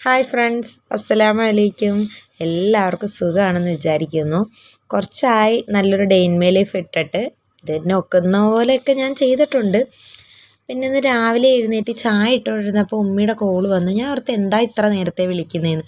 Hi friends അസ്സലാമു അലൈക്കും എല്ലാവർക്കും സുഖമാണെന്ന് വിചാരിക്കുന്നു. കുറച്ചായി നല്ലൊരു ഡെയിൻമേ ലൈഫ് ഇട്ടിട്ട് ഇതിനെ ഒക്കുന്ന പോലെയൊക്കെ ഞാൻ ചെയ്തിട്ടുണ്ട്. പിന്നെ ഇന്ന് രാവിലെ എഴുന്നേറ്റ് ചായ ഇട്ടുകൊണ്ടിരുന്നപ്പോൾ ഉമ്മിയുടെ കോൾ വന്നു. ഞാൻ ഓർത്ത് എന്താ ഇത്ര നേരത്തെ വിളിക്കുന്നതെന്ന്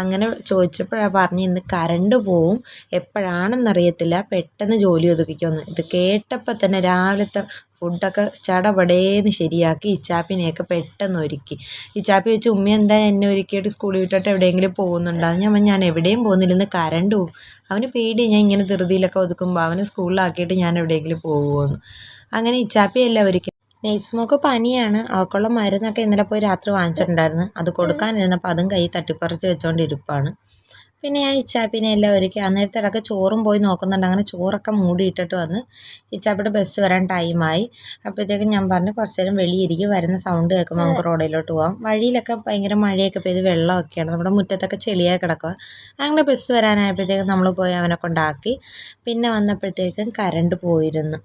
അങ്ങനെ ചോദിച്ചപ്പോഴാണ് പറഞ്ഞ് ഇന്ന് കറണ്ട് പോവും. എപ്പോഴാണെന്നറിയത്തില്ല. പെട്ടെന്ന് ജോലി ഒതുക്കിക്കൊന്ന്. ഇത് കേട്ടപ്പോൾ തന്നെ രാവിലത്തെ ഫുഡൊക്കെ ചടപടേന്ന് ശരിയാക്കി ഇച്ചാപ്പിനെയൊക്കെ പെട്ടെന്ന് ഒരുക്കി ഇച്ചാപ്പി വെച്ച് ഉമ്മ എന്താ എന്നെ ഒരുക്കിയിട്ട് സ്കൂളിൽ വിട്ടിട്ട് എവിടെയെങ്കിലും പോകുന്നുണ്ടോ? ഞാൻ ഞാൻ എവിടെയും പോകുന്നില്ല ഇന്ന് കറണ്ട് പോവും. അവന് പേടി ഞാൻ ഇങ്ങനെ ധൃതിയിലൊക്കെ ഒതുക്കുമ്പോൾ അവനെ സ്കൂളിലാക്കിയിട്ട് ഞാൻ എവിടെയെങ്കിലും പോകുമെന്ന് അങ്ങനെ ഇച്ചാപ്പിയല്ല ഒരുക്കി. നെയ്സ്മോക്ക് പനിയാണ്. അവൾക്കുള്ള മരുന്നൊക്കെ ഇന്നലെ പോയി രാത്രി വാങ്ങിച്ചിട്ടുണ്ടായിരുന്നു. അത് കൊടുക്കാനിരുന്നപ്പോൾ അതും കൈ തട്ടിപ്പറിച്ച് വെച്ചുകൊണ്ട് ഇരിപ്പാണ് പിന്നെ ഞാൻ ഇച്ചാപ്പിനെ എല്ലാം ഒരുക്കി അന്നേരത്തെ ഇടയ്ക്ക് ചോറും പോയി നോക്കുന്നുണ്ട്. അങ്ങനെ ചോറൊക്കെ മൂടിയിട്ടിട്ട് വന്ന് ഇച്ചാപ്പിയുടെ ബസ് വരാൻ ടൈമായി. അപ്പോഴത്തേക്കും ഞാൻ പറഞ്ഞു കുറച്ച് നേരം വെളിയിരിക്കും വരുന്ന സൗണ്ട് കേൾക്കുമ്പോൾ നമുക്ക് റോഡിലോട്ട് പോകാം വഴിയിലൊക്കെ ഭയങ്കര മഴയൊക്കെ പെയ്ത് വെള്ളമൊക്കെയാണ്. നമ്മുടെ മുറ്റത്തൊക്കെ ചെളിയായി കിടക്കുക. അങ്ങനെ ബസ് വരാനായപ്പോഴത്തേക്കും നമ്മൾ പോയി അവനെ കൊണ്ടാക്കി. പിന്നെ വന്നപ്പോഴത്തേക്കും കറണ്ട് പോയിരുന്നു.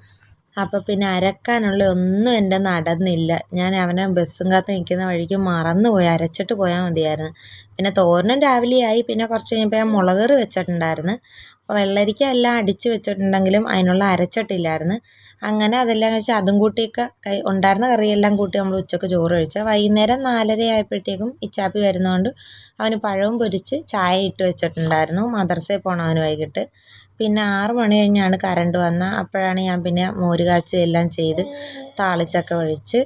അപ്പോൾ പിന്നെ അരക്കാനുള്ള ഒന്നും എന്റെ നടന്നില്ല. ഞാൻ അവനെ ബസ്സും കാത്ത് നിൽക്കുന്ന വഴിക്ക് മറന്നു പോയി അരച്ചിട്ട് പോയാൽ മതിയായിരുന്നു. പിന്നെ തോരനും രാവിലെയായി. പിന്നെ കുറച്ച് കഴിഞ്ഞപ്പോൾ ഞാൻ മുളക് കറി വെച്ചിട്ടുണ്ടായിരുന്നു. അപ്പോൾ വെള്ളരിക്ക എല്ലാം അടിച്ച് വെച്ചിട്ടുണ്ടെങ്കിലും അതിനുള്ള അരച്ചിട്ടില്ലായിരുന്നു. അങ്ങനെ അതെല്ലാം കഴിച്ച് അതും കൂട്ടിയൊക്കെ കൈ ഉണ്ടായിരുന്ന കറിയെല്ലാം കൂട്ടി നമ്മൾ ഉച്ചയ്ക്ക് ചോറ് കഴിച്ചാൽ വൈകുന്നേരം നാലര ആയപ്പോഴത്തേക്കും ഇച്ചാപ്പി വരുന്നതുകൊണ്ട് അവന് പഴവും പൊരിച്ച് ചായ ഇട്ട് വെച്ചിട്ടുണ്ടായിരുന്നു. മദർസയിൽ പോകണം അവന് വൈകിട്ട്. പിന്നെ ആറ് മണി കഴിഞ്ഞാണ് കറണ്ട് വന്നത്. അപ്പോഴാണ് ഞാൻ പിന്നെ മോര് കാച്ചി എല്ലാം ചെയ്ത് താളിച്ചൊക്കെ ഒഴിച്ച്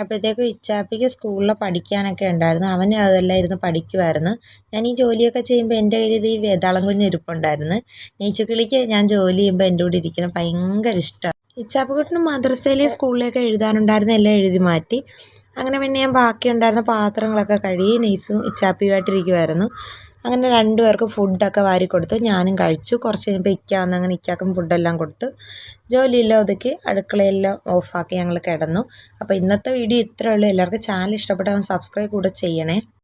അപ്പോഴത്തേക്കും ഇച്ചാപ്പിക്ക് സ്കൂളിൽ പഠിക്കാനൊക്കെ ഉണ്ടായിരുന്നു. അവൻ അതെല്ലാം ഇരുന്ന് പഠിക്കുമായിരുന്നു ഞാൻ ഈ ജോലിയൊക്കെ ചെയ്യുമ്പോൾ എന്റെ കയ്യിൽ ഈ വേതാളം കുഞ്ഞ് ഇരിപ്പുണ്ടായിരുന്നു. നെയ്ച്ചുക്കിളിക്ക് ഞാൻ ജോലി ചെയ്യുമ്പോൾ എന്റെ കൂടെ ഇരിക്കുന്നത് ഭയങ്കര ഇഷ്ടമാണ്. ഇച്ചാപ്പക്കുട്ടിന് മദ്രസയിലെ സ്കൂളിലേക്ക് എഴുതാനുണ്ടായിരുന്ന എല്ലാം എഴുതി മാറ്റി. അങ്ങനെ പിന്നെ ഞാൻ ബാക്കിയുണ്ടായിരുന്ന പാത്രങ്ങളൊക്കെ കഴുകി നെയ്സും ഇച്ചാപ്പിയുമായിട്ടിരിക്കുമായിരുന്നു അങ്ങനെ രണ്ടുപേർക്കും ഫുഡൊക്കെ വാരി കൊടുത്തു. ഞാനും കഴിച്ചു. കുറച്ച് കഴിഞ്ഞപ്പോൾ ഇക്ക അങ്ങനെ ഇക്കാക്കും ഫുഡെല്ലാം കൊടുത്തു. ജോലിയെല്ലാം ഒതുക്കി അടുക്കളയെല്ലാം ഓഫാക്കി ഞങ്ങൾ കിടന്നു. അപ്പോൾ ഇന്നത്തെ വീഡിയോ ഇത്രയേ ഉള്ളൂ. എല്ലാവർക്കും ചാനൽ ഇഷ്ടപ്പെട്ടാൽ സബ്സ്ക്രൈബ് കൂടെ ചെയ്യണേ.